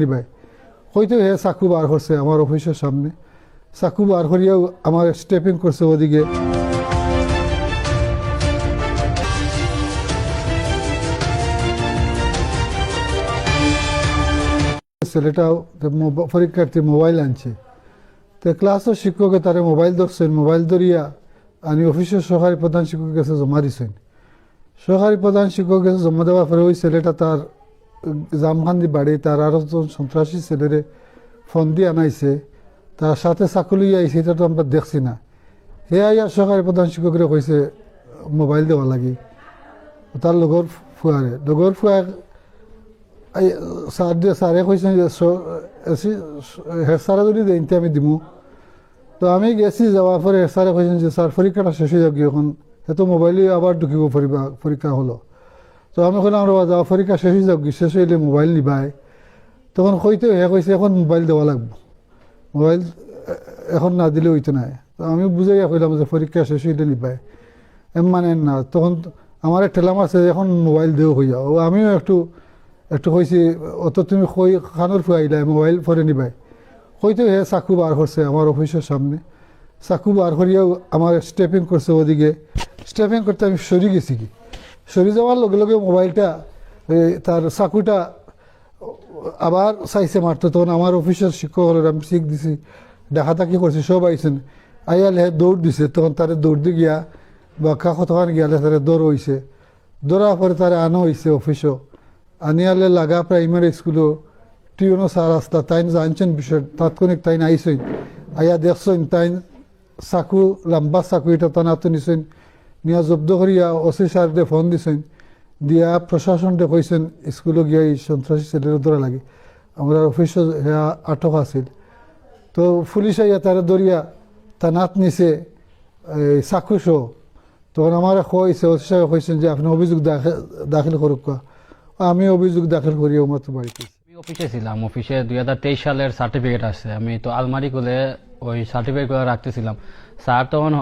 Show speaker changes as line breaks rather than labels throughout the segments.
নিবাই হয়তো হে চাকু বার করছে আমার অফিসের সামনে। চাকু বার করিয়াও আমার স্টেপিং করছে ওদিকে। ছেলেটাও পরীক্ষার্থী মোবাইল আনছে। তো ক্লাসের শিক্ষকে তারে মোবাইল ধরছেন মোবাইল ধরিয়া আমি অফিসের সহকারী প্রধান শিক্ষকের কাছে জমা দিছেন। সহকারী প্রধান শিক্ষকের কাছে জমা দেওয়ার পরে ওই ছেলেটা তার জামখান্দি বাড়ি, তার আরও জন সন্ত্রাসী ছেলেরে ফোন দিয়ে আনাইছে। তার সাথে চাকলি আইছে এটা তো আমরা দেখছি না। হে আইয়া সহকারী প্রধান শিক্ষকরে কইছে, মোবাইল দেওয়া লাগি। তার লগর ফুয়ারে লগর ফুয়া স্যার দিয়ে স্যারে কইছেন যে স- এসি- হেড স্যারে যদি দেনতে আমি দিমু। তো আমি গেছি যাওয়ার পরে হেড স্যারে কইছেন যে স্যার পরীক্ষাটা শেষ হয়ে যাক এখন এত মোবাইলে আবার ঢুকিব পরীক্ষা হলো। তো আমি কইলাম রবা যাওয়া পরীক্ষা শেষ হয়ে যাক শেষ হইলে মোবাইল নিবাই। তখন কইতে হে কইছে, এখন মোবাইল দেওয়া লাগবে। মোবাইল এখন না দিলে হইতো না। তো আমি বুঝাইয়া কইলাম যে পরীক্ষা শেষ হইলে নিবাই। এম মানে না, তখন আমার ঠেলা মারছে যে এখন মোবাইল দেও হইয়া। ও, আমিও একটু একটু কইছি অত তুমি কই খানোর ফুয়াইলাই মোবাইল পরে নিবাই। হয়তো হে চাকু বার করছে আমার অফিসের সামনে। চাকু বার করিয়াও আমার স্টেপিং করছে ওদিকে। স্টেপিং করতে আমি সরি গেছি কি? সরি যাওয়ার লগে লগে মোবাইলটা তার চাকুটা আবার চাইছে মারতে। তখন আমার অফিসের শিক্ষক আমি শিখ দিছি, দেখা তাকি করছি, সব আইছেন। আইয়ালে হে দৌড় দিছে, তখন তারে দৌড় দি গিয়া বা কাকত ওখানে গিয়ালে তারে দৌড় হইছে। দৌড়ার পরে তারে আনো হইছে অফিসও। আনিয়ালে লাগা প্রাইমারি স্কুলও। টিউনো স্যার আসতা তাইন জানছেন বিষয়, তাৎক্ষণিক তাইন আইসইন আইয়া দেখছেন তাইন চাকু, লম্বা চাকু এটা টানাতো নিছেন নিয়া জব্দ করিয়া ওসি স্যারদে ফোন দিছেন, দিয়া প্রশাসনতে কইছেন, স্কুলে গিয়া এই সন্ত্রাসী ছেলের ধরা লাগে। আমরা অফিসে আটক আছিল। তো পুলিশ আইয়া তারা দরিয়া তানাত নিছে, এই চাক্ষুষ। তখন আমার কইছে, ওসি সাহেব কইছেন যে, আপনি অভিযোগ দাখিল করুক। আমি অভিযোগ দাখিল করি আমার তো বাড়িতে
অফিসে ছিলাম, অফিসে দুই হাজার তেইশ সালের সার্টিফিকেট আছে আমি তো আলমারি খুলে ওই সার্টিফিকেট করে রাখতেছিলাম। স্যার তখন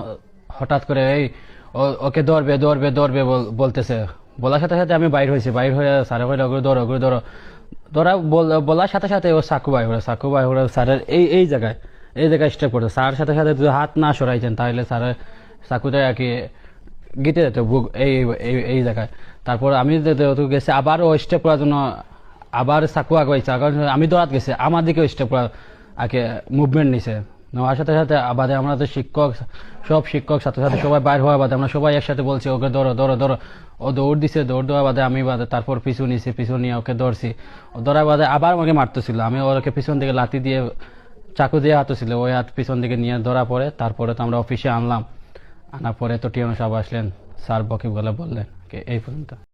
হঠাৎ করে এই ওকে ধরবে ধরবে বল- বলতেছে। বলার সাথে সাথে আমি বাইর হয়েছি, বাইর হয়ে স্যারে কইলে, ওগুলো ধরো ওগুলো ধরো। ধরা বল- বলার সাথে সাথে ও চাকু বাই হলো চাকু বাই হলো স্যারের এই এই জায়গায় এই জায়গায় স্টেপ করতে। স্যার সাথে সাথে যদি হাত না সরাইছেন তাহলে স্যারের চাকুটা আর কি গিতে যেত বুক, এই, এই- জায়গায়। তারপর আমি গেছি, আবার ও স্টেপ করার জন্য আবার চাকু আগাইছে আগার আমি দৌড়াত গেছি, আমার দিকে স্টেপ করা আগে মুভমেন্ট নিছে। নেওয়ার সাথে সাথে আবাদে আমরা তো শিক্ষক, সব শিক্ষক সাথে সবাই বাইর হওয়া বাদে, আমরা সবাই একসাথে বলছি, ওকে ধরো ধরো ধরো। ও দৌড় দিছে, দৌড় দেওয়া বাদে আমি বাদে তারপর পিছু নিছি, পিছু নিয়ে ওকে ধরছি। ও ধরার বাদে আবার আমাকে মারতেছিল। আমি ওকে পিছন দিকে লাঠি দিয়ে, চাকু দিয়ে হাঁটছিল ওই হাত পিছন দিকে নিয়ে ধরা পড়ে তারপরে তো আমরা অফিসে আনলাম। আনার পরে তো টিএম সাহেব আসলেন। স্যার বকি বলে বললেন এই পর্যন্ত।